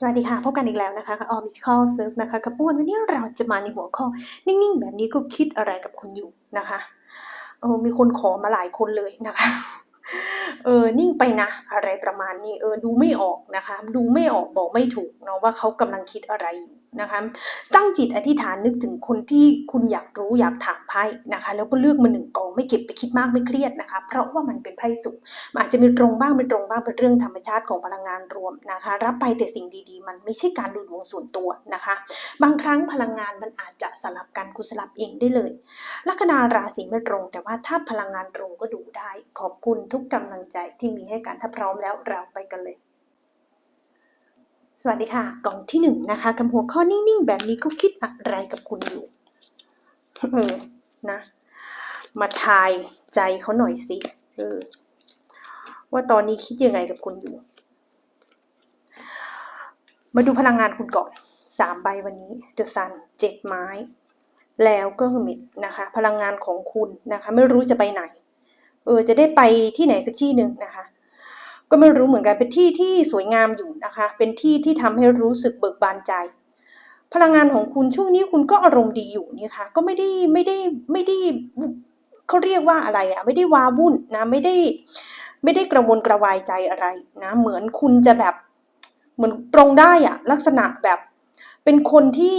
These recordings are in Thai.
สวัสดีค่ะ พบกันอีกแล้วนะคะออมิสคอลเซิร์ฟนะคะกับอ้วนวันนี้เราจะมาในหัวข้อ นิ่งๆ แบบนี้ก็คิดอะไรกับคุณอยู่นะคะเออมีคนขอมาหลายคนเลยนะคะ เออนิ่งไปนะ อะไรประมาณนี้เออดูไม่ออกนะคะ ดูไม่ออกบอกไม่ถูกเนาะว่าเขากำลังคิดอะไรอยู่ นะคะตั้งจิตอธิษฐานนึกถึงคนที่คุณอยากรู้อยากถามไพ่นะคะแล้วก็เลือกมาหนึ่งกองไม่เก็บไปคิดมากไม่เครียดนะคะเพราะว่ามันเป็นไพ่สุขมันอาจจะมีตรงบ้างไม่ตรงบ้างเป็นเรื่องธรรมชาติของพลังงานรวมนะคะ รับไปแต่สิ่งดีๆ มันไม่ใช่การดูดวงส่วนตัวนะคะ บางครั้งพลังงานมันอาจจะสลับกันคุณสลับเองได้เลย ลัคนาราศีไม่ตรง แต่ว่าถ้าพลังงานตรงก็ดูได้ ขอบคุณทุกกำลังใจที่มีให้กันถ้าพร้อมแล้วเราไปกันเลย สวัสดีค่ะ กล่องที่หนึ่งนะคะกับหัวข้อนิ่งๆ แบบนี้ก็คิดอะไรกับคุณอยู่เออนะ มาทายใจเขาหน่อยสิเออว่าตอนนี้คิดยังไงกับคุณอยู่ มาดูพลังงานคุณก่อนสามใบวันนี้ The Sun เจ็ดไม้ แล้วก็มิดนะคะ พลังงานของคุณนะคะ ไม่รู้จะไปไหน เออ จะได้ไปที่ไหนสักที่หนึ่งนะคะ ก็ไม่รู้เหมือนกันเป็นที่ที่สวยงามอยู่นะคะ เป็นที่ที่ทำให้รู้สึกเบิกบานใจ พลังงานของคุณช่วงนี้คุณก็อารมณ์ดีอยู่นี่ค่ะ ก็ไม่ได้ไม่ได้ไม่ได้เขาเรียกว่าอะไรอะไม่ได้วาวุ่นนะไม่ได้ไม่ได้กระวนกระวายใจอะไรนะเหมือนคุณจะแบบเหมือนปรงได้อะลักษณะแบบเป็นคนที่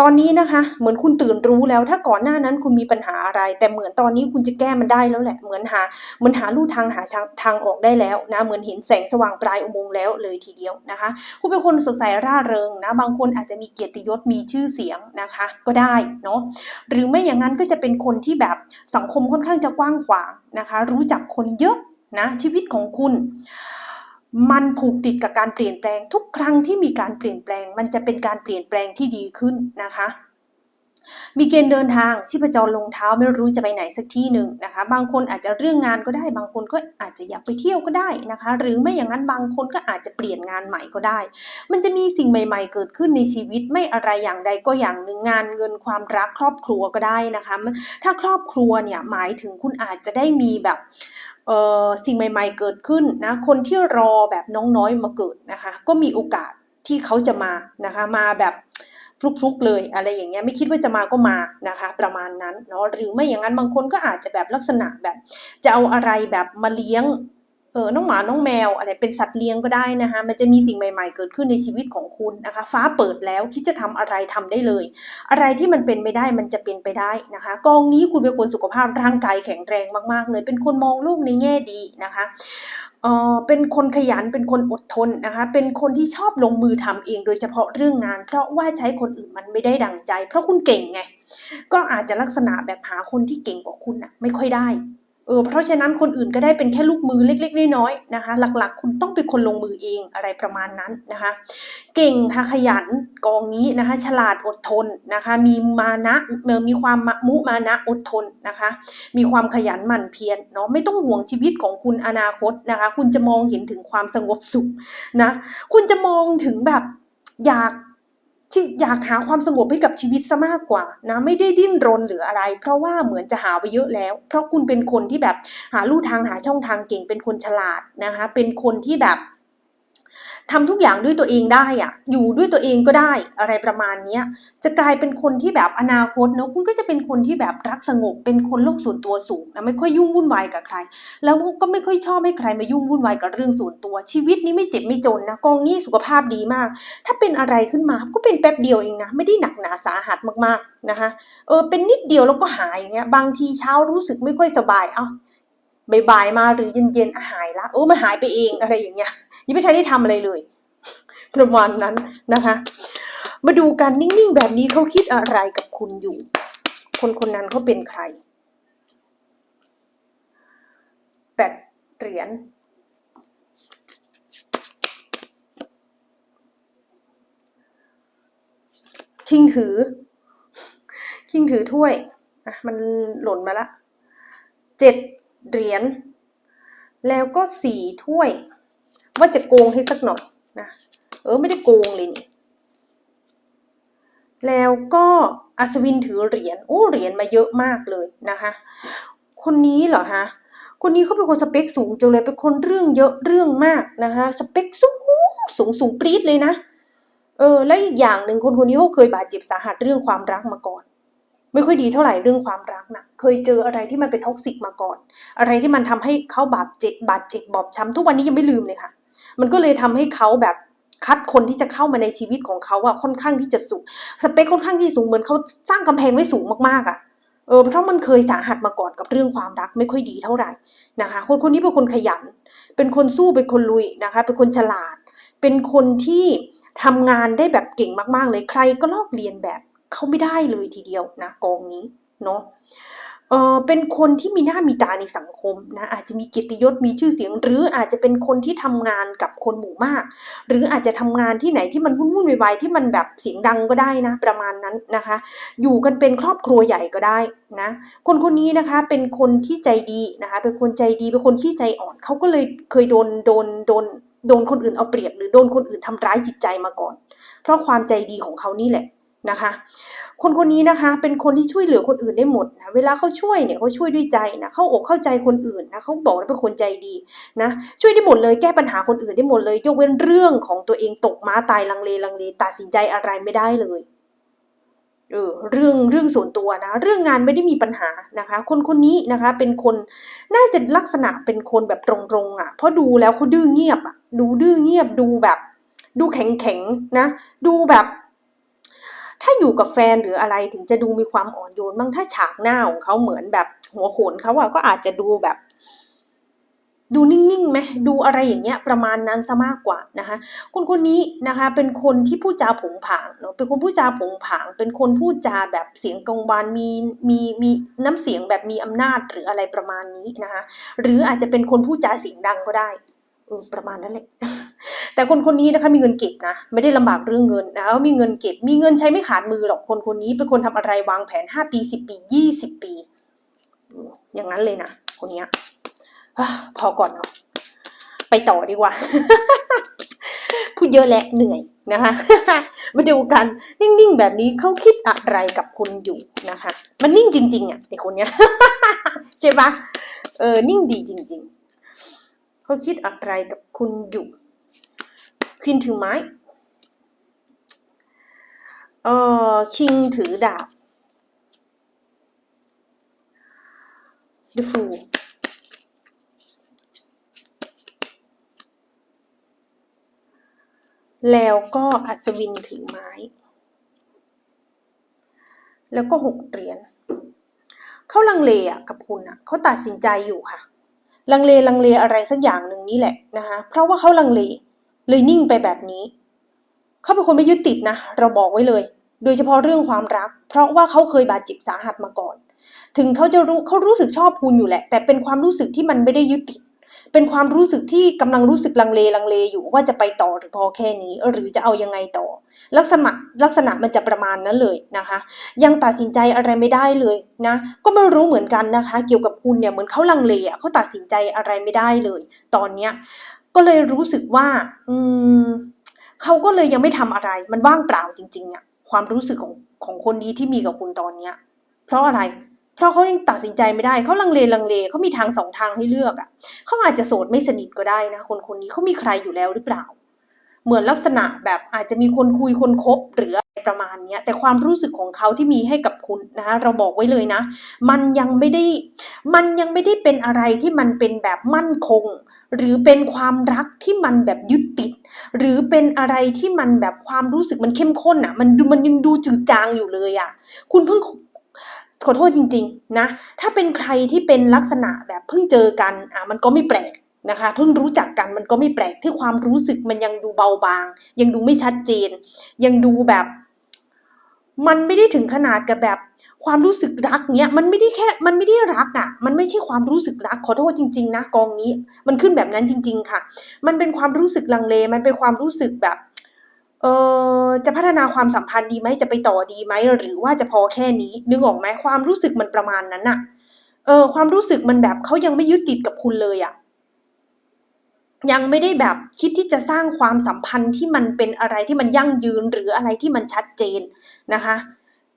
ตอนนี้นะคะ เหมือนคุณตื่นรู้แล้ว ถ้าก่อนหน้านั้นคุณมีปัญหาอะไร แต่เหมือนตอนนี้คุณจะแก้มันได้แล้วแหละ เหมือนหาเหมือนหาลู่ทางหาทางทางออกได้แล้วนะ เหมือนเห็นแสงสว่างปลายอุโมงค์แล้วเลยทีเดียวนะคะ คุณเป็นคนสดใสร่าเริงนะ บางคนอาจจะมีเกียรติยศมีชื่อเสียงนะคะ ก็ได้เนาะ หรือไม่อย่างนั้นก็จะเป็นคนที่แบบสังคมค่อนข้างจะกว้างขวางนะคะ รู้จักคนเยอะนะชีวิตของคุณ มันผูกติดกับการเปลี่ยนแปลงทุกครั้งที่มีการเปลี่ยนแปลง มันจะเป็นการเปลี่ยนแปลงที่ดีขึ้นนะคะมีเกณฑ์เดินทางชีพจรลงเท้าไม่รู้จะไปไหนสักที่หนึ่งนะคะ บางคนอาจจะเรื่องงานก็ได้ บางคนก็อาจจะอยากไปเที่ยวก็ได้นะคะ หรือไม่อย่างนั้นบางคนก็อาจจะเปลี่ยนงานใหม่ก็ได้ มันจะมีสิ่งใหม่ๆ เกิดขึ้นในชีวิตไม่อะไรอย่างใดก็อย่างหนึ่งงานเงินความรักครอบครัวก็ได้นะคะ ถ้าครอบครัวเนี่ยหมายถึงคุณอาจจะได้มีแบบ สิ่งใหม่ ๆ เกิดขึ้นนะคนที่รอแบบน้องน้อยมาเกิดนะคะก็มีโอกาสที่เขาจะมานะคะมาแบบฟลุกๆเลยอะไรอย่างเงี้ยไม่คิดว่าจะมาก็มานะคะ ประมาณนั้นเนาะหรือไม่อย่างนั้นบางคนก็อาจจะแบบลักษณะแบบ จะเอาอะไรแบบมาเลี้ยง เออน้องหมา น้องแมว อะไร เป็นสัตว์เลี้ยงก็ได้นะคะ มันจะมีสิ่งใหม่ ๆ เกิดขึ้นในชีวิตของคุณนะคะ ฟ้าเปิดแล้วคิดจะทำอะไรทำได้เลย อะไรที่มันเป็นไม่ได้มันจะเป็นไปได้นะคะ กองนี้คุณเป็นคนสุขภาพร่างกายแข็งแรงมากๆ เลย เป็นคนมองโลกในแง่ดีนะคะเออเป็นคนขยัน เป็นคนอดทนนะคะ เป็นคนที่ชอบลงมือทำเอง โดยเฉพาะเรื่องงาน เพราะว่าใช้คนอื่นมันไม่ได้ดังใจ เพราะคุณเก่งไง ก็อาจจะลักษณะแบบหาคนที่เก่งกว่าคุณอะไม่ค่อยได้ เออเพราะฉะนั้นคนอื่นก็ได้เป็นแค่ลูกมือเล็กๆน้อยๆนะคะ หลักๆ คุณต้องเป็นคนลงมือเองอะไรประมาณนั้นนะคะ เก่งค่ะขยันกองนี้นะคะ ฉลาดอดทนนะคะ มีมานะมีความมะมุมานะอดทนนะคะ มีความขยันหมั่นเพียรเนาะไม่ต้องห่วงชีวิตของคุณอนาคตนะคะ คุณจะมองเห็นถึงความสงบสุขนะ คุณจะมองถึงแบบอยาก ที่อยากหาความสงบให้กับชีวิตซะมากกว่านะไม่ได้ดิ้นรนหรืออะไร เพราะว่าเหมือนจะหาไปเยอะแล้ว เพราะคุณเป็นคนที่แบบหาลู่ทางหาช่องทางเก่งเป็นคนฉลาดนะคะเป็นคนที่แบบ ทำทุกอย่างด้วยตัวเองได้อะอยู่ด้วยตัวเองก็ได้อะไรประมาณเนี้ยจะกลายเป็นคนที่แบบอนาคตเนอะคุณก็จะเป็นคนที่แบบรักสงบ เป็นคนโลกส่วนตัวสูงนะไม่ค่อยยุ่งวุ่นวายกับใคร แล้วก็ไม่ค่อยชอบให้ใครมายุ่งวุ่นวายกับเรื่องส่วนตัว ชีวิตนี้ไม่เจ็บไม่จนนะกองนี้สุขภาพดีมาก ถ้าเป็นอะไรขึ้นมาก็เป็นแป๊บเดียวเองนะไม่ได้หนักหนาสาหัสมากๆนะคะเออเป็นนิดเดียวแล้วก็หายอย่างเงี้ยบางทีเช้ารู้สึกไม่ค่อยสบายเอ้าบ่ายๆมาหรือเย็นๆหายละโอ้มันหายไปเองอะไรอย่างเงี้ย ยังไม่ใช่ได้ทำอะไรเลย ประมาณนั้นนะคะ มาดูกันนิ่งๆแบบนี้เขาคิดอะไรกับคุณอยู่ คนคนนั้นเขาเป็นใครแปดเหรียญคิงถือ คิงถือถ้วยอะมันหล่นมาละเจ็ดเหรียญ แล้วก็สี่ถ้วย ว่าจะโกงให้สักหน่อยนะ เออไม่ได้โกงเลยนี่ แล้วก็อัศวินถือเหรียญ โอ้เหรียญมาเยอะมากเลยนะคะ คนนี้เหรอฮะคนนี้เขาเป็นคนสเปคสูงจังเลย เป็นคนเรื่องเยอะเรื่องมากนะคะ สเปคสูงสูงสูงปรี๊ดเลยนะ เออ และอีกอย่างหนึ่งคนคนนี้เขาเคยบาดเจ็บสาหัสเรื่องความรักมาก่อนไม่ค่อยดีเท่าไหร่เรื่องความรักนะเคยเจออะไรที่มันเป็นท็อกซิกมาก่อน อะไรที่มันทำให้เขาบาดเจ็บบาดเจ็บบอบช้ำทุกวันนี้ยังไม่ลืมเลยค่ะ มันก็เลยทำให้เขาแบบคัดคนที่จะเข้ามาในชีวิตของเขาอะค่อนข้างที่จะสูงสเปคค่อนข้างที่สูงเหมือนเขาสร้างกำแพงไว้สูงมากๆอะเออเพราะมันเคยสาหัสมาก่อนกับเรื่องความรักไม่ค่อยดีเท่าไหร่นะคะ คนคนนี้เป็นคนขยัน เป็นคนสู้เป็นคนลุยนะคะ เป็นคนฉลาด เป็นคนที่ทำงานได้แบบเก่งมากๆเลยใครก็ลอกเรียนแบบเขาไม่ได้เลยทีเดียวนะกองนี้เนาะ เออเป็นคนที่มีหน้ามีตาในสังคมนะอาจจะมีเกียรติยศมีชื่อเสียง หรืออาจจะเป็นคนที่ทำงานกับคนหมู่มาก หรืออาจจะทำงานที่ไหนที่มันวุ่นวุ่นวายๆที่มันแบบเสียงดังก็ได้นะ ประมาณนั้นนะคะ อยู่กันเป็นครอบครัวใหญ่ก็ได้นะ คนคนนี้นะคะเป็นคนที่ใจดีนะคะ เป็นคนใจดีเป็นคนที่ใจอ่อนเขาก็เลยเคยโดนโดนโดนโดนคนอื่นเอาเปรียบ หรือโดนคนอื่นทำร้ายจิตใจมาก่อน เพราะความใจดีของเขานี่แหละ นะคะ คนคนนี้นะคะเป็นคนที่ช่วยเหลือคนอื่นได้หมดนะเวลาเขาช่วยเนี่ยเขาช่วยด้วยใจนะเข้าอกเข้าใจคนอื่นนะเขาบอกว่าเป็นคนใจดีนะช่วยได้หมดเลยแก้ปัญหาคนอื่นได้หมดเลย ยกเว้นเรื่องของตัวเองตกม้าตายลังเลลังเลตัดสินใจอะไรไม่ได้เลยเออเรื่องเรื่องส่วนตัวนะ เรื่องงานไม่ได้มีปัญหานะคะ คนคนนี้นะคะ เป็นคนน่าจะลักษณะเป็นคนแบบตรงๆอะเพราะดูแล้วเขาดื้อเงียบอะดูดื้อเงียบดูแบบ ดูแข็งแข็งๆนะ ดูแบบ ถ้าอยู่กับแฟนหรืออะไรถึงจะดูมีความอ่อนโยนบ้างถ้าฉากหน้าของเขาเหมือนแบบหัวโขนเขาอะก็อาจจะดูแบบ ดูนิ่งๆไหมดูอะไรอย่างเงี้ย ประมาณนั้นซะมากกว่านะคะ คนคนนี้นะคะ เป็นคนที่พูดจาผงผางเนาะเป็นคนพูดจาผงผาง เป็นคนพูดจาแบบเสียงกังวานมีมีมีน้ำเสียงแบบมีอำนาจหรืออะไรประมาณนี้นะคะ หรืออาจจะเป็นคนพูดจาเสียงดังก็ได้ ประมาณนั้นแหละแต่คนคนนี้นะคะมีเงินเก็บนะไม่ได้ลำบากเรื่องเงินนะคะมีเงินเก็บ มีเงินใช้ไม่ขาดมือหรอกคนคนนี้เป็นคนทำอะไรวางแผนห้าปีสิบปียี่สิบปี อย่างนั้นเลยนะคนเนี้ยพอก่อนเนาะไปต่อดีกว่า พูดเยอะและเหนื่อยนะคะ มาดูกันนิ่งๆแบบนี้เขาคิดอะไรกับคุณอยู่นะคะ มันนิ่งจริง ๆอะไอคนเนี้ยใช่ปะเออนิ่งดีจริง ๆ เขาคิดอะไรกับคุณอยู่ควีนถือไม้เอ่อคิงถือดาบ The Fool แล้วก็อัศวินถือไม้ แล้วก็หกเหรียญเขาลังเลอะกับคุณอะเขาตัดสินใจอยู่ค่ะ ลังเลลังเลอะไรสักอย่างหนึ่งนี่แหละนะคะเพราะว่าเขาลังเลเลยนิ่งไปแบบนี้ เขาเป็นคนไม่ยึดติดนะ เราบอกไว้เลย โดยเฉพาะเรื่องความรัก เพราะว่าเขาเคยบาดเจ็บสาหัสมาก่อน ถึงเขาจะรู้เขารู้สึกชอบคุณอยู่แหละ แต่เป็นความรู้สึกที่มันไม่ได้ยึดติด เป็นความรู้สึกที่กำลังรู้สึกลังเลลังเลอยู่ว่าจะไปต่อหรือพอแค่นี้ หรือจะเอายังไงต่อ ลักษณะลักษณะมันจะประมาณนั้นเลยนะคะ ยังตัดสินใจอะไรไม่ได้เลยนะก็ไม่รู้เหมือนกันนะคะ เกี่ยวกับคุณเนี่ยเหมือนเขาลังเลอะเขาตัดสินใจอะไรไม่ได้เลย ตอนเนี้ยก็เลยรู้สึกว่า อืมเขาก็เลยยังไม่ทำอะไร มันว่างเปล่าจริงๆอะความรู้สึกของของคนนี้ที่มีกับคุณตอนเนี้ย เพราะอะไร เพราะเขายังตัดสินใจไม่ได้เขาลังเลลังเลเขามีทางสองทางให้เลือกอะเขาอาจจะโสดไม่สนิทก็ได้นะคนคนนี้เขามีใครอยู่แล้วหรือเปล่า เหมือนลักษณะแบบอาจจะมีคนคุยคนคบหรืออะไรประมาณนี้แต่ความรู้สึกของเขาที่มีให้กับคุณนะคะเราบอกไว้เลยนะ มันยังไม่ได้มันยังไม่ได้เป็นอะไรที่มันเป็นแบบมั่นคง หรือเป็นความรักที่มันแบบยึดติด หรือเป็นอะไรที่มันแบบความรู้สึกมันเข้มข้นอะ มันดูมันยังดูจืดจางอยู่เลยอะ คุณเพิ่ง ขอโทษจริงๆนะ ถ้าเป็นใครที่เป็นลักษณะแบบเพิ่งเจอกันอะมันก็ไม่แปลกนะคะ เพิ่งรู้จักกันมันก็ไม่แปลกที่ความรู้สึกมันยังดูเบาบาง ยังดูไม่ชัดเจน ยังดูแบบ มันไม่ได้ถึงขนาดกับแบบความรู้สึกรักเนี้ยมันไม่ได้แค่ มันไม่ได้รักอะ มันไม่ใช่ความรู้สึกรักขอโทษจริง ๆ นะกองนี้ มันขึ้นแบบนั้นจริง ๆ ค่ะ มันเป็นความรู้สึกลังเล มันเป็นความรู้สึกแบบ เออจะพัฒนาความสัมพันธ์ดีไหมจะไปต่อดีไหมหรือว่าจะพอแค่นี้นึกออกไหมความรู้สึกมันประมาณนั้นน่ะเออความรู้สึกมันแบบเขายังไม่ยึดติดกับคุณเลยอะยังไม่ได้แบบคิดที่จะสร้างความสัมพันธ์ที่มันเป็นอะไรที่มันยั่งยืนหรืออะไรที่มันชัดเจนนะคะ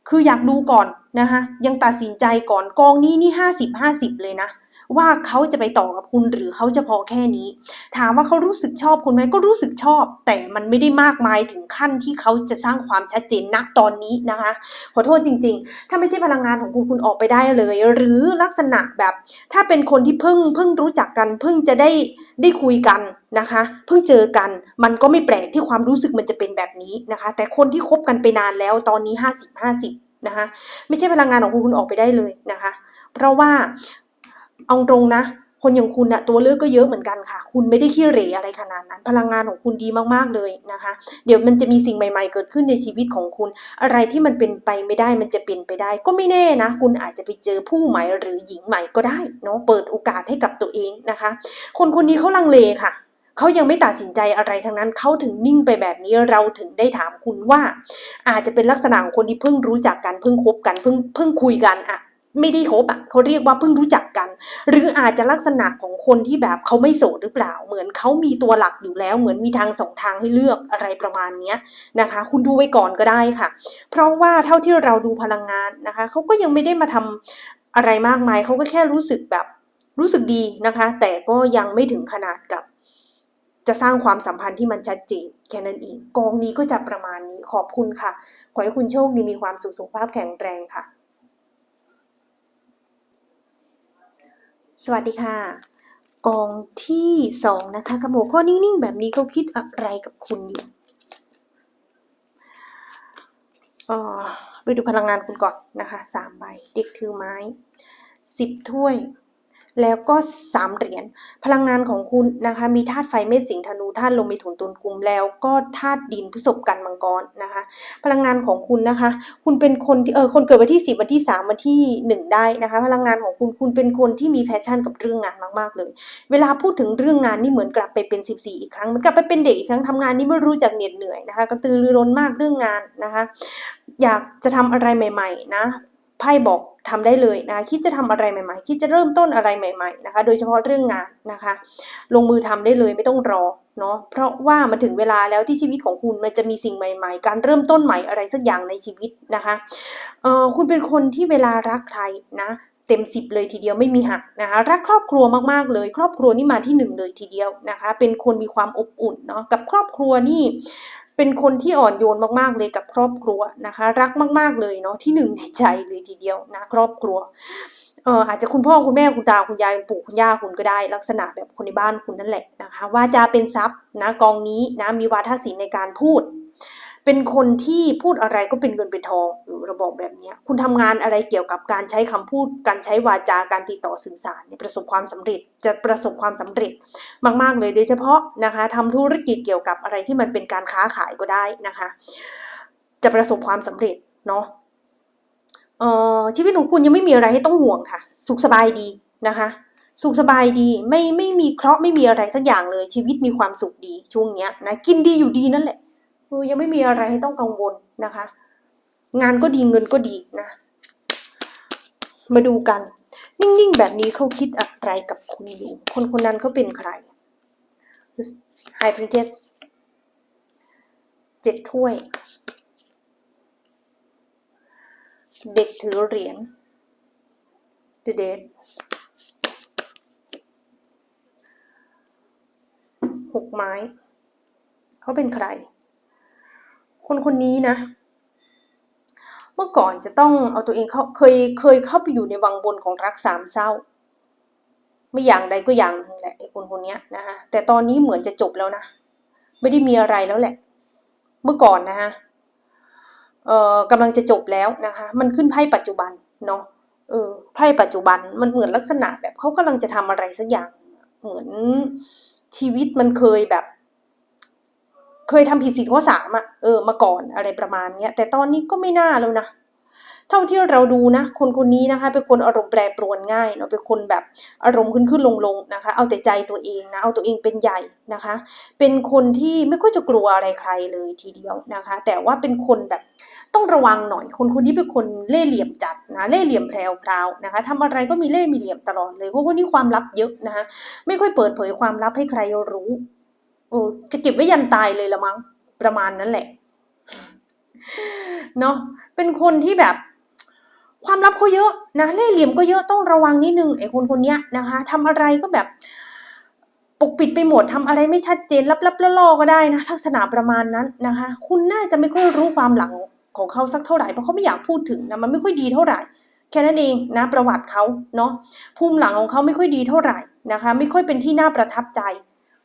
คืออยากดูก่อนนะคะยังตัดสินใจก่อนกองนี้นี่ห้าสิบห้าสิบเลยนะ ว่าเขาจะไปต่อกับคุณหรือเขาจะพอแค่นี้ ถามว่าเขารู้สึกชอบคุณไหมก็รู้สึกชอบ แต่มันไม่ได้มากมายถึงขั้นที่เขาจะสร้างความชัดเจนณตอนนี้นะคะ ขอโทษจริง ๆ ถ้าไม่ใช่พลังงานของคุณคุณออกไปได้เลย หรือลักษณะแบบถ้าเป็นคนที่เพิ่งเพิ่งรู้จักกัน เพิ่งจะได้ได้คุยกันนะคะ เพิ่งเจอกันมันก็ไม่แปลกที่ความรู้สึกมันจะเป็นแบบนี้นะคะ แต่คนที่คบกันไปนานแล้วตอนนี้ห้าสิบห้าสิบนะคะไม่ใช่พลังงานของคุณคุณออกไปได้เลยนะคะ เพราะว่า เอาตรงนะ คนอย่างคุณอะตัวเลือกก็เยอะเหมือนกันค่ะ คุณไม่ได้ขี้เหร่อะไรขนาดนั้น พลังงานของคุณดีมากๆเลยนะคะ เดี๋ยวมันจะมีสิ่งใหม่ ๆ เกิดขึ้นในชีวิตของคุณ อะไรที่มันเป็นไปไม่ได้มันจะเป็นไปได้ ก็ไม่แน่นะ คุณอาจจะไปเจอผู้ใหม่หรือหญิงใหม่ก็ได้เนาะเปิดโอกาสให้กับตัวเองนะคะ คนคนนี้เขาลังเลค่ะเขายังไม่ตัดสินใจอะไรทั้งนั้น เขาถึงนิ่งไปแบบนี้เราถึงได้ถามคุณว่า อาจจะเป็นลักษณะของคนที่เพิ่งรู้จักกันเพิ่งคบกันเพิ่งเพิ่งคุยกันอะ ไม่ได้คบอะเขาเรียกว่าเพิ่งรู้จักกัน หรืออาจจะลักษณะของคนที่แบบเขาไม่โสดหรือเปล่า เหมือนเขามีตัวหลักอยู่แล้ว เหมือนมีทางสองทางให้เลือกอะไรประมาณเนี้ยนะคะ คุณดูไว้ก่อนก็ได้ค่ะ เพราะว่าเท่าที่เราดูพลังงานนะคะเขาก็ยังไม่ได้มาทำอะไรมากมายเขาก็แค่รู้สึกแบบรู้สึกดีนะคะ แต่ก็ยังไม่ถึงขนาดกับจะสร้างความสัมพันธ์ที่มันชัดเจนแค่นั้นเองกองนี้ก็จะประมาณนี้ขอบคุณค่ะ ขอให้คุณโชคดีมีความสุขสุขภาพแข็งแรงค่ะ สวัสดีค่ะ กองที่สองนะคะกระโหมกข้อนิ่งๆ แบบนี้เขาคิดอะไรกับคุณอยู่เออไปดูพลังงานคุณก่อนนะคะสามใบ เด็กถือไม้สิบถ้วย แล้วก็สามเหรียญพลังงานของคุณนะคะ มีธาตุไฟเมษสิงธนูธาตุลมมีถุนตุนกุมแล้วก็ธาตุดินพฤษภกันมังกรนะคะ พลังงานของคุณนะคะ คุณเป็นคนที่เออคนเกิดวันที่สิบวันที่สามวันที่หนึ่งได้นะคะ พลังงานของคุณคุณเป็นคนที่มีแพชชั่นกับเรื่องงานมากๆเลย เวลาพูดถึงเรื่องงานนี่เหมือนกลับไปเป็นสิบสี่อีกครั้งเหมือนกลับไปเป็นเด็กอีกครั้งทำงานนี่ไม่รู้จักเหน็ดเหนื่อยนะคะกระตือรือร้นมากเรื่องงานนะคะ อยากจะทำอะไรใหม่ ๆ นะ ไพ่บอกทำได้เลยนะคิดจะทำอะไรใหม่ ๆ คิดจะเริ่มต้นอะไรใหม่ ๆนะคะ โดยเฉพาะเรื่องงานนะคะ ลงมือทำได้เลยไม่ต้องรอเนาะเพราะว่ามันถึงเวลาแล้วที่ชีวิตของคุณมันจะมีสิ่งใหม่ ๆ การเริ่มต้นใหม่อะไรสักอย่างในชีวิตนะคะเออคุณเป็นคนที่เวลารักใครนะเต็มสิบเลยทีเดียวไม่มีหักนะคะรักครอบครัวมากๆเลย ครอบครัวนี่มาที่หนึ่งเลยทีเดียวนะคะ เป็นคนมีความอบอุ่นเนาะกับครอบครัวนี่ เป็นคนที่อ่อนโยนมากๆเลยกับครอบครัวนะคะ รักมาก ๆเลยเนาะที่หนึ่งในใจเลยทีเดียวนะครอบครัวเอ่ออาจจะคุณพ่อคุณแม่คุณตาคุณยายคุณปู่คุณย่าคุณก็ได้ ลักษณะแบบคนในบ้านคุณนั่นแหละนะคะว่าจะเป็นทรัพย์นะกองนี้นะมีวาทศิลป์ในการพูด เป็นคนที่พูดอะไรก็เป็นเงินเป็นทองเออเราบอกแบบนี้คุณทำงานอะไรเกี่ยวกับการใช้คำพูด การใช้วาจาการติดต่อสื่อสารเนี่ยประสบความสำเร็จจะประสบความสำเร็จมากๆเลยโดยเฉพาะนะคะทำธุรกิจเกี่ยวกับอะไรที่มันเป็นการค้าขายก็ได้นะคะ จะประสบความสำเร็จเนาะชีวิตของคุณยังไม่มีอะไรให้ต้องห่วงค่ะ สุขสบายดีนะคะสุขสบายดีไม่ไม่มีเคราะห์ไม่มีอะไรสักอย่างเลยชีวิตมีความสุขดีช่วงเนี้ยนะกินดีอยู่ดีนั่นแหละ เออยังไม่มีอะไรให้ต้องกังวลนะคะ งานก็ดีเงินก็ดีนะ มาดูกัน นิ่งๆ แบบนี้เขาคิดอะไรกับคุณอยู่ คนคนนั้นเขาเป็นใคร High Princess เจ็ดถ้วย เด็กถือเหรียญ The Dead หกไม้ เขาเป็นใคร คนคนนี้นะ เมื่อก่อนจะต้องเอาตัวเองเข้าเคยเคยเข้าไปอยู่ในวังบนของรักสามเศร้า ไม่อย่างใดก็อย่างหนึ่งแหละไอ้คนคนนี้นะคะแต่ตอนนี้เหมือนจะจบแล้วนะไม่ได้มีอะไรแล้วแหละ เมื่อก่อนนะคะเอ่อกำลังจะจบแล้วนะคะ มันขึ้นไพ่ปัจจุบันเนาะเออไพ่ปัจจุบันมันเหมือนลักษณะแบบเขากำลังจะทำอะไรสักอย่าง เหมือนชีวิตมันเคยแบบ เคยทำผิดศีลข้อสามอะเออมาก่อนอะไรประมาณเนี้ยแต่ตอนนี้ก็ไม่น่าแล้วนะเท่าที่เราดูนะ คนคนนี้นะคะเป็นคนอารมณ์แปรปรวนง่ายเนาะเป็นคนแบบอารมณ์ขึ้นขึ้นลงลงนะคะ เอาแต่ใจตัวเองนะเอาตัวเองเป็นใหญ่นะคะ เป็นคนที่ไม่ค่อยจะกลัวอะไรใครเลยทีเดียวนะคะ แต่ว่าเป็นคนแบบต้องระวังหน่อย คนคนนี้เป็นคนเล่ห์เหลี่ยมจัดนะเล่ห์เหลี่ยมแพรวพราวนะคะทำอะไรก็มีเล่ห์มีเหลี่ยมตลอดเลยเพราะว่านี่ความลับเยอะนะคะไม่ค่อยเปิดเผยความลับให้ใครรู้ อ้จะเก็บไว้ยันตายเลยละมั้งประมาณนั้นแหละ เนาะเป็นคนที่แบบ ความลับเขาเยอะนะเล่ห์เหลี่ยมก็เยอะต้องระวังนิดนึงไอ้คนคนเนี้ยนะคะทำอะไรก็แบบปกปิดไปหมดทำอะไรไม่ชัดเจนลับๆล่อๆก็ได้นะลักษณะประมาณนั้นนะคะ คุณน่าจะไม่ค่อยรู้ความหลังของเขาสักเท่าไหร่เพราะเขาไม่อยากพูดถึงนะมันไม่ค่อยดีเท่าไหร่ แค่นั้นเองนะประวัติเขาเนาะภูมิหลังของเขาไม่ค่อยดีเท่าไหร่นะคะ ไม่ค่อยเป็นที่น่าประทับใจ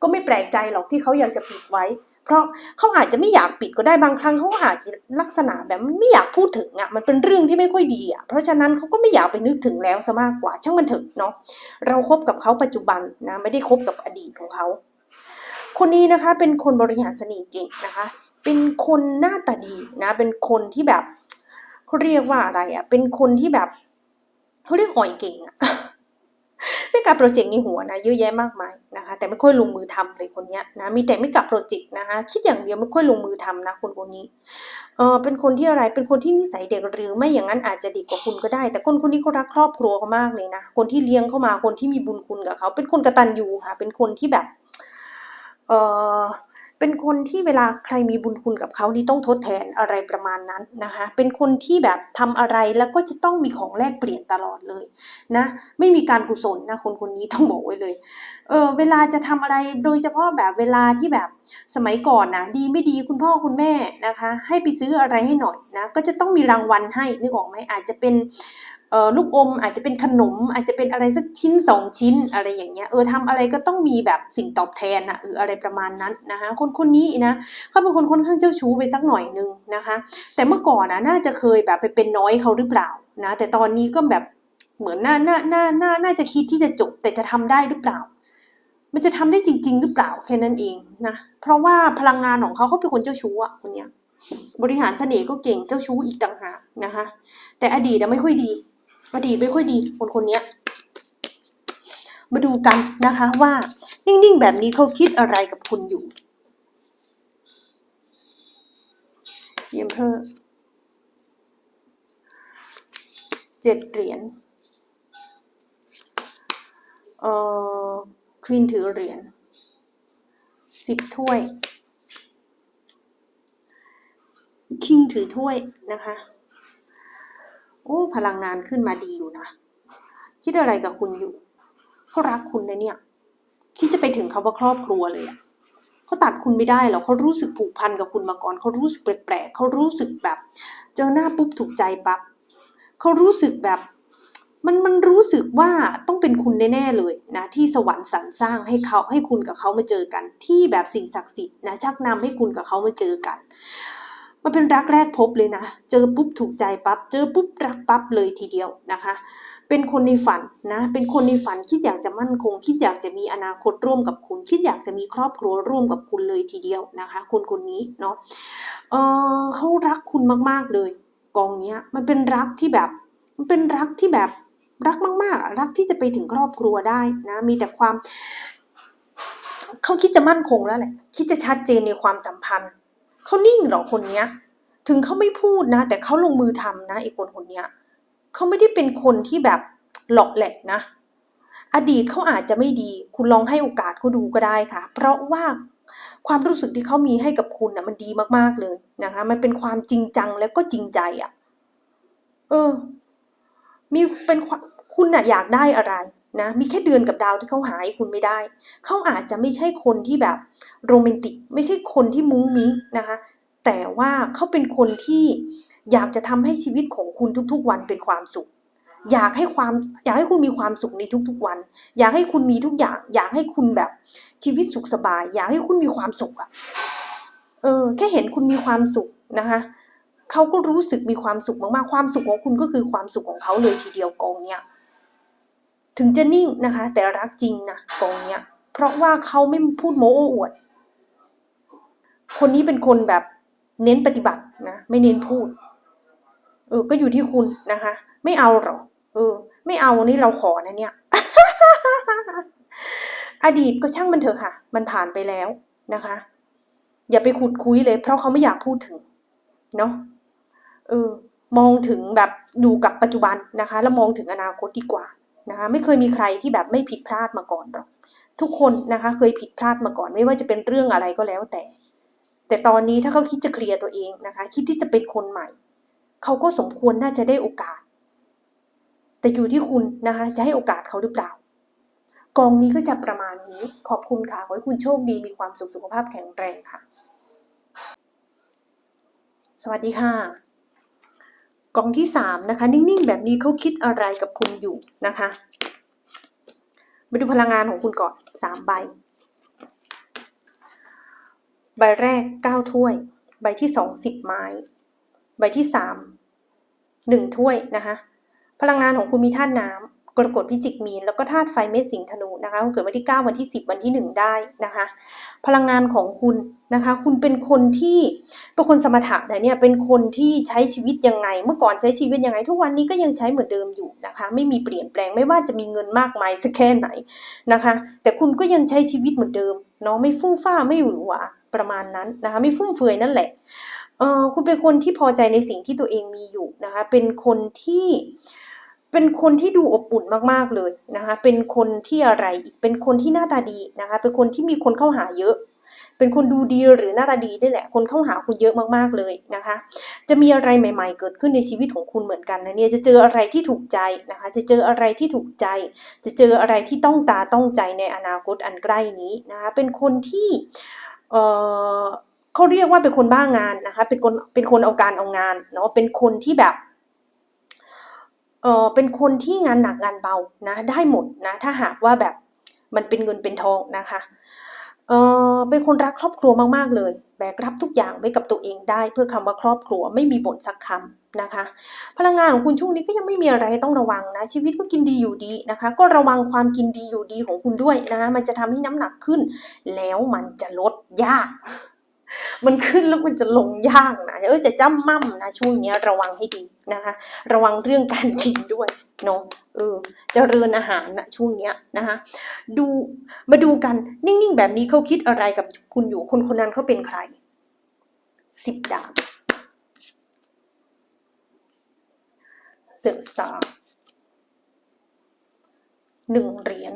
ก็ไม่แปลกใจหรอกที่เขาอยากจะปิดไว้ เพราะเขาอาจจะไม่อยากปิดก็ได้บางครั้งเขาอาจจะลักษณะแบบไม่อยากพูดถึงอะมันเป็นเรื่องที่ไม่ค่อยดีอะเพราะฉะนั้นเขาก็ไม่อยากไปนึกถึงแล้วซะมากกว่า ช่างมันเถอะเนาะเราครบกับเขาปัจจุบันนะไม่ได้คบกับอดีตของเขาคนนี้นะคะเป็นคนบริหารเสน่ห์เก่งนะคะ เป็นคนหน้าตาดีนะเป็นคนที่แบบเขาเรียกว่าอะไรอะเป็นคนที่แบบเขาเรียกอ่อยเก่งอะ ไม่กับโปรเจกต์ในหัวนะเยอะแยะมากมายนะคะ แต่ไม่ค่อยลงมือทำเลยคนเนี้ยนะมีแต่ไม่กับโปรเจกต์นะคะคิดอย่างเดียวไม่ค่อยลงมือทำนะคนคนนี้เออเป็นคนที่อะไรเป็นคนที่นิสัยเด็กหรือไม่อย่างนั้นอาจจะเด็กกว่าคุณก็ได้ แต่คนคนนี้เขารักครอบครัวเขามากเลยนะคนที่เลี้ยงเขามาคนที่มีบุญคุณกับเขา เป็นคนกระตัญญูค่ะ เป็นคนที่แบบเออ เป็นคนที่เวลาใครมีบุญคุณกับเขานี่ต้องทดแทนอะไรประมาณนั้นนะคะ เป็นคนที่แบบทำอะไรแล้วก็จะต้องมีของแลกเปลี่ยนตลอดเลยนะ ไม่มีการกุศลนะคนคนนี้ต้องบอกไว้เลย เออเวลาจะทำอะไรโดยเฉพาะแบบเวลาที่แบบสมัยก่อนนะดีไม่ดีคุณพ่อคุณแม่นะคะ ให้ไปซื้ออะไรให้หน่อยนะก็จะต้องมีรางวัลให้นึกออกไหมอาจจะเป็น เออลูกอมอาจจะเป็นขนมอาจจะเป็นอะไรสักชิ้นสองชิ้นอะไรอย่างเงี้ยเออทำอะไรก็ต้องมีแบบสิ่งตอบแทนนะหรืออะไรประมาณนั้นนะคะคนคนนี้นะเขาเป็นคนค่อนข้างเจ้าชู้ไปสักหน่อยนึงนะคะ แต่เมื่อก่อนนะน่าจะเคยแบบไปเป็นน้อยเขาหรือเปล่านะแต่ตอนนี้ก็แบบเหมือนน่าน่าน่าน่าน่าจะคิดที่จะจบแต่จะทำได้หรือเปล่า มันจะทำได้จริง ๆ หรือเปล่าแค่นั้นเองนะเพราะว่าพลังงานของเขาเขาเป็นคนเจ้าชู้อะคนเนี้ยบริหารเสน่ห์ก็เก่งเจ้าชู้อีกต่างหากนะคะ แต่อดีตไม่ค่อยดี อดีตไม่ค่อยดีคนคนนี้มาดูกันนะคะว่านิ่งๆแบบนี้เขาคิดอะไรกับคุณอยู่เยี่ยมเพอเจ็ดเหรียญเอ่อควีนถือเหรียญสิบถ้วย คิงถือถ้วยนะคะ โอ้พลังงานขึ้นมาดีอยู่นะ คิดอะไรกับคุณอยู่เขารักคุณนะเนี่ย คิดจะไปถึงคาว่าครอบครัวเลยอะเขาตัดคุณไม่ได้หรอกเขารู้สึกผูกพันกับคุณมาก่อนเขารู้สึกแปลกๆเขารู้สึกแบบ เจอหน้าปุ๊บถูกใจปั๊บเขารู้สึกแบบมันมันรู้สึกว่าต้องเป็นคุณแน่ๆเลยนะ ที่สวรรค์สรรสร้างให้เขาให้คุณกับเขามาเจอกัน ที่แบบสิ่งศักดิ์สิทธิ์นะชักนำให้คุณกับเขามาเจอกัน มันเป็นรักแรกพบเลยนะ เจอปุ๊บถูกใจปั๊บ เจอปุ๊บรักปั๊บเลยทีเดียวนะคะ เป็นคนในฝันนะ เป็นคนในฝันคิดอยากจะมั่นคง คิดอยากจะมีอนาคตร่วมกับคุณ คิดอยากจะมีครอบครัวร่วมกับคุณเลยทีเดียวนะคะ คนคนนี้เนาะเออเขารักคุณมากๆเลย กองเนี้ย มันเป็นรักที่แบบ มันเป็นรักที่แบบรักมากๆ รักที่จะไปถึงครอบครัวได้นะ มีแต่ความเขาคิดจะมั่นคงแล้วแหละ คิดจะชัดเจนในความสัมพันธ์ เขานิ่งเหรอคนเนี้ย ถึงเขาไม่พูดนะ แต่เขาลงมือทำนะไอ้คนคนเนี้ยเขาไม่ได้เป็นคนที่แบบหลอกแหลกนะ อดีตเขาอาจจะไม่ดี คุณลองให้โอกาสเขาดูก็ได้ค่ะ เพราะว่าความรู้สึกที่เขามีให้กับคุณนะมันดีมากๆเลยนะคะ มันเป็นความจริงจังแล้วก็จริงใจอะ่ะ เออ มีเป็นคุณน่ะอยากได้อะไร นะมีแค่เดือนกับดาวที่เขาหาให้คุณไม่ได้ เขาอาจจะไม่ใช่คนที่แบบโรแมนติก ไม่ใช่คนที่มุ้งมิ้งนะคะ แต่ว่าเขาเป็นคนที่อยากจะทำให้ชีวิตของคุณทุกๆ วันเป็นความสุข อยากให้ความอยากให้คุณมีความสุขในทุกๆวัน อยากให้คุณมีทุกอย่าง อยากให้คุณแบบชีวิตสุขสบาย อยากให้คุณมีความสุขอะเออแค่เห็นคุณมีความสุขนะคะเขาก็รู้สึกมีความสุขมากๆ ความสุขของคุณก็คือความสุขของเขาเลยทีเดียวกองเนี้ย ถึงจะนิ่งนะคะ แต่รักจริงนะกองเนี้ย เพราะว่าเขาไม่พูดโม้โอ้อวด คนนี้เป็นคนแบบเน้นปฏิบัตินะไม่เน้นพูด เออ ก็อยู่ที่คุณนะคะ ไม่เอาหรอกเออ ไม่เอานี่เราขอนะเนี่ย อดีตก็ช่างมันเถอะค่ะ มันผ่านไปแล้วนะคะ อย่าไปขุดคุยเลย เพราะเขาไม่อยากพูดถึง เนาะเออ มองถึงแบบดูกับปัจจุบันนะคะ แล้วมองถึงอนาคตดีกว่า นะคะไม่เคยมีใครที่แบบไม่ผิดพลาดมาก่อนหรอกทุกคนนะคะเคยผิดพลาดมาก่อนไม่ว่าจะเป็นเรื่องอะไรก็แล้วแต่ แต่ตอนนี้ถ้าเขาคิดจะเคลียร์ตัวเองนะคะ คิดที่จะเป็นคนใหม่ เขาก็สมควรน่าจะได้โอกาส แต่อยู่ที่คุณนะคะ จะให้โอกาสเขาหรือเปล่า กองนี้ก็จะประมาณนี้ขอบคุณค่ะขอให้คุณโชคดีมีความสุขสุขภาพแข็งแรงค่ะ สวัสดีค่ะ กองที่สามนะคะ นิ่ง ๆ แบบนี้เขาคิดอะไรกับคุณอยู่นะคะมาดูพลังงานของคุณก่อนสามใบ ใบแรกเก้าถ้วย ใบที่สองสิบไม้ ใบที่สามหนึ่งถ้วยนะคะ พลังงานของคุณมีธาตุน้ำ กรกฎพิจิกมีน แล้วก็ธาตุไฟเมษสิงธนูนะคะคุณเกิดวันที่ 9 วันที่ 10 วันที่ 1 ได้นะคะพลังงานของคุณนะคะคุณเป็นคนที่เป็นคนสมถะนะเนี่ยเป็นคนที่ใช้ชีวิตยังไง เมื่อก่อนใช้ชีวิตยังไง ทุกวันนี้ก็ยังใช้เหมือนเดิมอยู่นะคะไม่มีเปลี่ยนแปลงไม่ว่าจะมีเงินมากมายสักแค่ไหนนะคะแต่คุณก็ยังใช้ชีวิตเหมือนเดิมเนาะไม่ฟู่ฟ้าไม่หวือหวาประมาณนั้นนะคะไม่ฟุ่มเฟือยนั่นแหละเออคุณเป็นคนที่พอใจในสิ่งที่ตัวเองมีอยู่นะคะเป็นคนที่เเป็นคนที่ดูอบอุ่นมากๆเลยนะคะ เป็นคนที่อะไรอีก เป็นคนที่หน้าตาดีนะคะ เป็นคนที่มีคนเข้าหาเยอะ เป็นคนดูดีหรือหน้าตาดีนี่แหละ คนเข้าหาคุณเยอะมากๆเลยนะคะ จะมีอะไรใหม่ ๆ เกิดขึ้นในชีวิตของคุณเหมือนกันนะเนี่ย จะเจออะไรที่ถูกใจนะคะ จะเจออะไรที่ถูกใจ จะเจออะไรที่ต้องตาต้องใจในอนาคตอันใกล้นี้นะคะ เป็นคนที่เอ่อเขาเรียกว่าเป็นคนบ้างานนะคะ เป็นคน เป็นคนเอาการเอางานเนาะ เป็นคนที่แบบ เออเป็นคนที่งานหนักงานเบานะได้หมดนะถ้าหากว่าแบบมันเป็นเงินเป็นทองนะคะเออเป็นคนรักครอบครัวมากๆเลย แบกรับทุกอย่างไว้กับตัวเองได้ เพื่อคำว่าครอบครัวไม่มีบ่นสักคำนะคะ พลังงานของคุณช่วงนี้ก็ยังไม่มีอะไรต้องระวังนะ ชีวิตก็กินดีอยู่ดีนะคะ ก็ระวังความกินดีอยู่ดีของคุณด้วยนะคะมันจะทำให้น้ำหนักขึ้น แล้วมันจะลดยาก มันขึ้นแล้วมันจะลงยากนะเออจะจ้ำม่ำนะช่วงนี้ระวังให้ดีนะคะ ระวังเรื่องการกินด้วยเนาะเออจเจริญอาหารนะช่วงเนี้ยนะคะดูมาดูกันนิ่งๆแบบนี้เขาคิดอะไรกับคุณอยู่คนคนนั้นเขาเป็นใครสิบดาบ The Star หนึ่งเหรียญ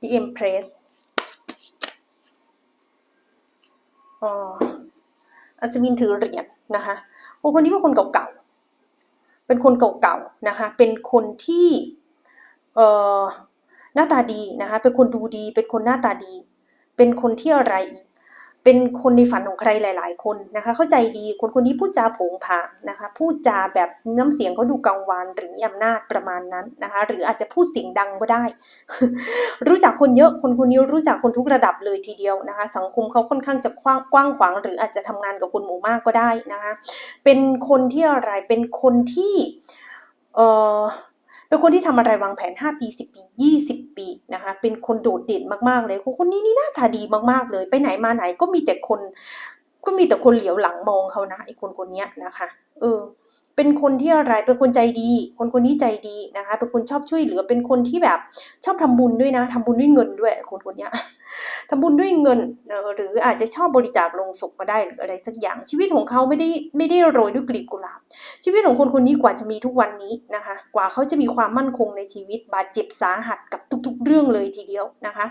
The Empress อออัศวินถือเหรียญนะคะโอ้คนนี้เป็นคนเก่าๆ เป็นคนเก่าๆนะคะ เป็นคนที่เอ่อหน้าตาดีนะคะ เป็นคนดูดี เป็นคนหน้าตาดี เป็นคนที่อะไรอีก เป็นคนในฝันของใครหลาย ๆ คนนะคะ เข้าใจดีคนคนนี้พูดจาผงผางนะคะพูดจาแบบน้ำเสียงเขาดูกังวานหรือมีอำนาจประมาณนั้นนะคะ หรืออาจจะพูดเสียงดังก็ได้ รู้จักคนเยอะคนคนนี้รู้จักคนทุกระดับเลยทีเดียวนะคะ สังคมเขาค่อนข้างจะกว้างกว้างขวาง หรืออาจจะทำงานกับคนหมู่มากก็ได้นะคะ เป็นคนที่อะไรเป็นคนที่เออ เป็นคนที่ทำอะไรวางแผน 5 ปี 10 ปี 20 ปีนะคะ เป็นคนโดดเด่นมากๆเลยคนนี้นี่หน้าตาดีมากๆเลย ไปไหนมาไหนก็มีแต่คน ก็มีแต่คนเหลียวหลังมองเขานะไอ้คนคนนี้นะคะ เออ เป็นคนที่อะไร เป็นคนใจดี คนคนนี้ใจดีนะคะ เป็นคนชอบช่วยเหลือ เป็นคนที่แบบชอบทำบุญด้วยนะทำบุญด้วยเงินด้วย คนคนนี้ ทำบุญด้วยเงินหรืออาจจะชอบบริจาคลงศพก็ได้หรืออะไรสักอย่างชีวิตของเขาไม่ได้ไม่ได้โรยด้วยกลีบกุหลาบ ชีวิตของคนคนนี้กว่าจะมีทุกวันนี้นะคะ กว่าเขาจะมีความมั่นคงในชีวิตบาดเจ็บสาหัสกับทุก ๆ เรื่องเลยทีเดียวนะคะ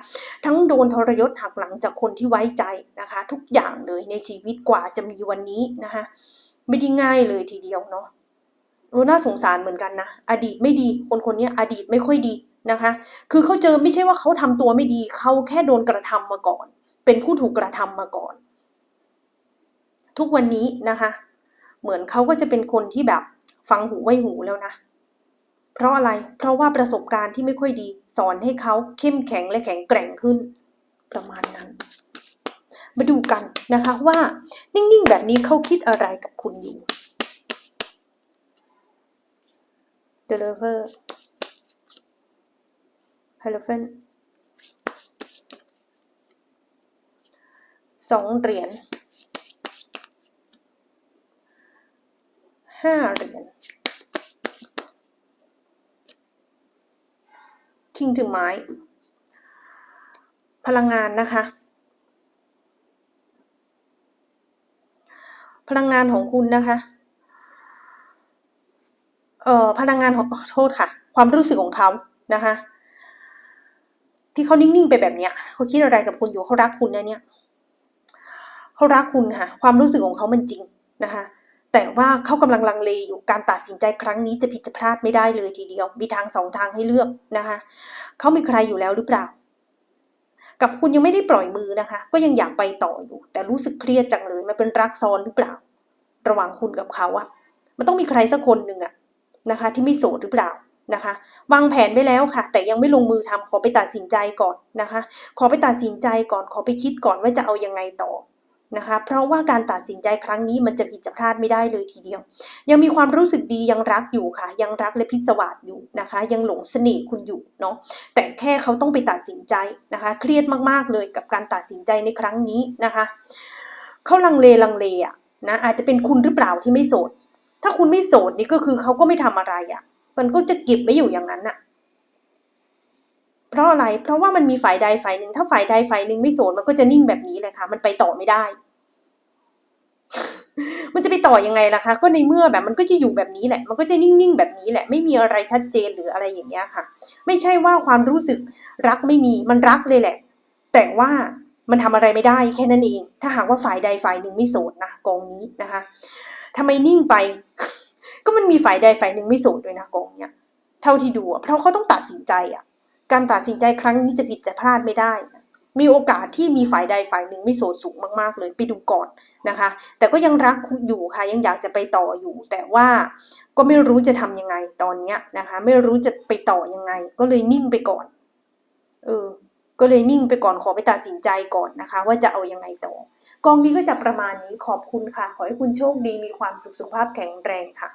ทั้งโดนทรยศหักหลังจากคนที่ไว้ใจนะคะ ทุกอย่างเลยในชีวิตกว่าจะมีวันนี้นะคะไม่ได้ง่ายเลยทีเดียวเนาะโอ้น่าสงสารเหมือนกันนะ อดีตไม่ดี คนคนนี้อดีตไม่ค่อยดี นะคะ คือเขาเจอไม่ใช่ว่าเขาทำตัวไม่ดี เขาแค่โดนกระทำมาก่อน เป็นผู้ถูกกระทำมาก่อน ทุกวันนี้นะคะ เหมือนเขาก็จะเป็นคนที่แบบฟังหูไว้หูแล้วนะ เพราะอะไร เพราะว่าประสบการณ์ที่ไม่ค่อยดี สอนให้เขาเข้มแข็งและแข็งแกร่งขึ้น ประมาณนั้น มาดูกันนะคะว่านิ่งๆแบบนี้เขาคิดอะไรกับคุณอยู่ The Lover h e l o p h a n t สองเหรียญห้าเหรียญ คิงถึงไม้ พลังงานนะคะ พลังงานของคุณนะคะ เอ่อ พลังงานของโทษค่ะ ความรู้สึกของเขานะคะ ที่เขานิ่งๆไปแบบเนี้ยเขาคิดอะไรกับคุณอยู่เขารักคุณนะเนี่ยเขารักคุณค่ะ ความรู้สึกของเขามันจริงนะคะ แต่ว่าเขากำลังลังเลอยู่การตัดสินใจครั้งนี้จะผิดจะพลาดไม่ได้เลยทีเดียว มีทางสองทางให้เลือกนะคะเขามีใครอยู่แล้วหรือเปล่า กับคุณยังไม่ได้ปล่อยมือนะคะ ก็ยังอยากไปต่ออยู่ แต่รู้สึกเครียดจังเลยมันเป็นรักซ้อนหรือเปล่า ระหว่างคุณกับเขาอะมันต้องมีใครสักคนหนึ่งอะนะคะ ที่ไม่โสดหรือเปล่า นะคะ วางแผนไว้แล้วค่ะ แต่ยังไม่ลงมือทำขอไปตัดสินใจก่อนนะคะ ขอไปตัดสินใจก่อนขอไปคิดก่อนว่าจะเอายังไงต่อนะคะ เพราะว่าการตัดสินใจครั้งนี้มันจะผิดจะพลาดไม่ได้เลยทีเดียว ยังมีความรู้สึกดียังรักอยู่ค่ะ ยังรักและพิศวาสอยู่นะคะ ยังหลงเสน่ห์คุณอยู่เนาะแต่แค่เขาต้องไปตัดสินใจนะคะ เครียดมากๆเลยกับการตัดสินใจในครั้งนี้นะคะเขาลังเลลังเลอะนะอาจจะเป็นคุณหรือเปล่าที่ไม่โสด ถ้าคุณไม่โสดนี่ก็คือเขาก็ไม่ทำอะไรอะ มันก็จะเก็บไว้อยู่อย่างนั้นอะเพราะอะไร เพราะว่ามันมีฝ่ายใดฝ่ายหนึ่ง ถ้าฝ่ายใดฝ่ายหนึ่งไม่โสดมันก็จะนิ่งแบบนี้เลยค่ะ มันไปต่อไม่ได้ มันจะไปต่อยังไงล่ะคะ ก็ในเมื่อแบบมันก็จะอยู่แบบนี้แหละ มันก็จะนิ่งๆแบบนี้แหละ ไม่มีอะไรชัดเจนหรืออะไรอย่างเงี้ยค่ะ ไม่ใช่ว่าความรู้สึกรักไม่มี มันรักเลยแหละ แต่ว่ามันทำอะไรไม่ได้แค่นั้นเอง ถ้าหากว่าฝ่ายใดฝ่ายหนึ่งไม่โสดนะกองนี้นะคะทำไมนิ่งไป ก็มันมีฝ่ายใดฝ่ายหนึ่งไม่โสดด้วยนะกองเนี้ยเท่าที่ดูอะเพราะเขาต้องตัดสินใจอะการตัดสินใจครั้งนี้จะผิดจะพลาดไม่ได้นะมีโอกาสที่มีฝ่ายใดฝ่ายหนึ่งไม่โสดสูงมากๆเลยไปดูก่อนนะคะ แต่ก็ยังรักอยู่ค่ะยังอยากจะไปต่ออยู่ แต่ว่าก็ไม่รู้จะทำยังไงตอนเนี้ยนะคะ ไม่รู้จะไปต่อยังไง ก็เลยนิ่งไปก่อน เออ ก็เลยนิ่งไปก่อนขอไปตัดสินใจก่อนนะคะ ว่าจะเอายังไงต่อ กองนี้ก็จะประมาณนี้ขอบคุณค่ะ ขอให้คุณโชคดีมีความสุขสุขภาพแข็งแรงค่ะ